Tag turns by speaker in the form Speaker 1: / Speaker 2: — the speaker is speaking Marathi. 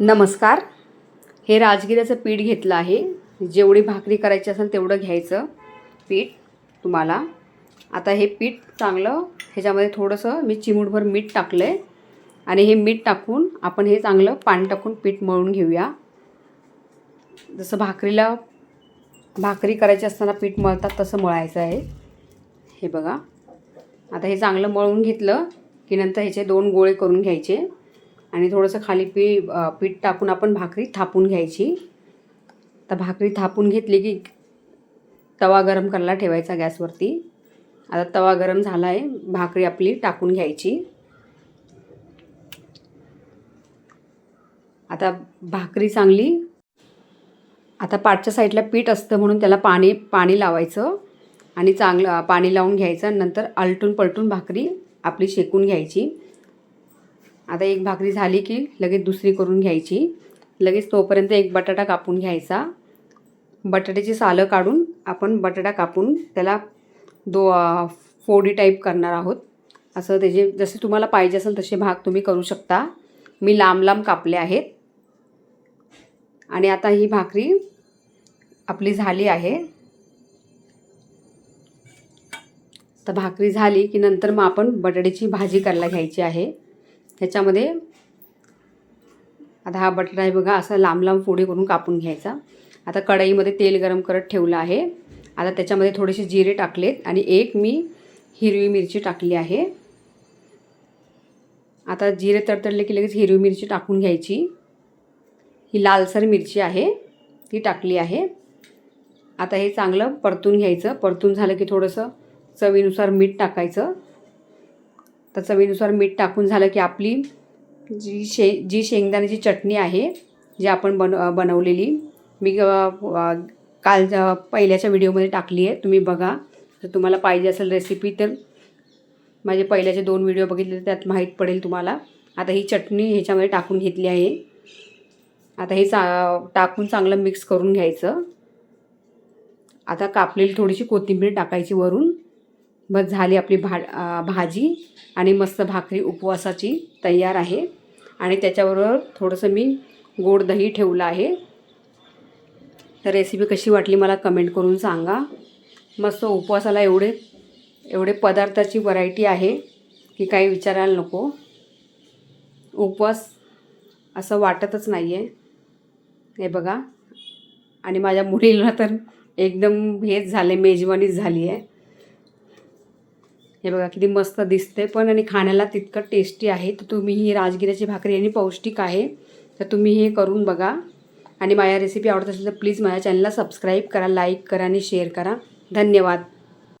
Speaker 1: नमस्कार. हे राजगिऱ्याचं पीठ घेतलं आहे. जेवढी भाकरी करायची असेल तेवढं घ्यायचं पीठ तुम्हाला. आता हे पीठ चांगलं ह्याच्यामध्ये थोडंसं मी चिमूटभर मीठ टाकलं आहे आणि हे मीठ टाकून आपण हे चांगलं पाणी टाकून पीठ मळून घेऊया. जसं भाकरीला भाकरी करायची असताना पीठ मळतात तसं मळायचं आहे. हे बघा. आता हे चांगलं मळून घेतलं की नंतर ह्याचे दोन गोळे करून घ्यायचे. आणि थोडंसं खाली पी पीठ टाकून आपण भाकरी थापून घ्यायची. तर भाकरी थापून घेतली की तवा गरम करायला ठेवायचा गॅसवरती. आता तवा गरम झाला आहे भाकरी आपली टाकून घ्यायची. आता भाकरी चांगली आता पाठच्या साईडला पीठ असतं म्हणून त्याला पाणी पाणी लावायचं आणि चांगलं पाणी लावून घ्यायचं नंतर आलटून पलटून भाकरी आपली शेकून घ्यायची. आता एक भाकरी झाली की लगेच दुसरी करून घ्यायची. लगेच तोपर्यंत एक बटाटा कापून घ्यायचा. बटाट्याची सालं काढून आपण बटाटा कापून त्याला दो फोडी टाईप करणार आहोत. असं त्याचे जसे तुम्हाला पाहिजे असेल तसे भाग तुम्ही करू शकता. मी लांब लांब कापले आहेत. आणि आता ही भाकरी आपली झाली आहे. तर भाकरी झाली की नंतर मग आपण बटाट्याची भाजी करायला घ्यायची आहे. ह्याच्यामध्ये आता हा बटाटा आहे बघा असा लांब लांब फोडी करून कापून घ्यायचा. आता कढईमध्ये तेल गरम करत ठेवलं आहे. आता त्याच्यामध्ये थोडेसे जिरे टाकलेत आणि एक मी हिरवी मिरची टाकली आहे. आता जिरे तडतडले की लगेच हिरवी मिरची टाकून घ्यायची. ही लालसर मिरची आहे ती टाकली आहे. आता हे चांगलं परतून घ्यायचं. परतून झालं की थोडंसं चवीनुसार मीठ टाकायचं. तर चवीनुसार मीठ टाकून झालं की आपली जी शे जी शेंगदाण्याची चटणी आहे जी आपण बन बनवलेली मी काल पहिल्याच्या व्हिडिओमध्ये टाकली आहे तुम्ही बघा. जर तुम्हाला पाहिजे असेल रेसिपी तर माझे पहिल्याचे दोन व्हिडिओ बघितले तर त्यात माहीत पडेल तुम्हाला. आता ही चटणी ह्याच्यामध्ये टाकून घेतली आहे. आता हे चा टाकून चांगलं मिक्स करून घ्यायचं. आता कापलेली थोडीशी कोथिंबीर टाकायची वरून. बस झाली आपली भा भाजी आणि मस्त भाकरी उपवासाची तयार आहे. आणि त्याच्याबरोबर थोडंसं मी गोड दही ठेवलं आहे. तर रेसिपी कशी वाटली मला कमेंट करून सांगा. मस्त उपवासाला एवढे एवढे पदार्थाची व्हरायटी आहे की काही विचारायला नको. उपवास असं वाटतच नाही आहे हे बघा. आणि माझ्या मुलीला तर एकदम हेच झाले मेजवानीच झाली आहे हे बघा किती मस्त दिसते पण आणि खाण्याला तितकं टेस्टी आहे. तर तुम्ही ही राजगिऱ्याची भाकरी आणि पौष्टिक आहे. तर तुम्ही हे करून बघा. आणि माझ्या रेसिपी आवडत असेल तर प्लीज माझ्या चॅनलला सबस्क्राईब करा लाईक करा आणि शेअर करा. धन्यवाद.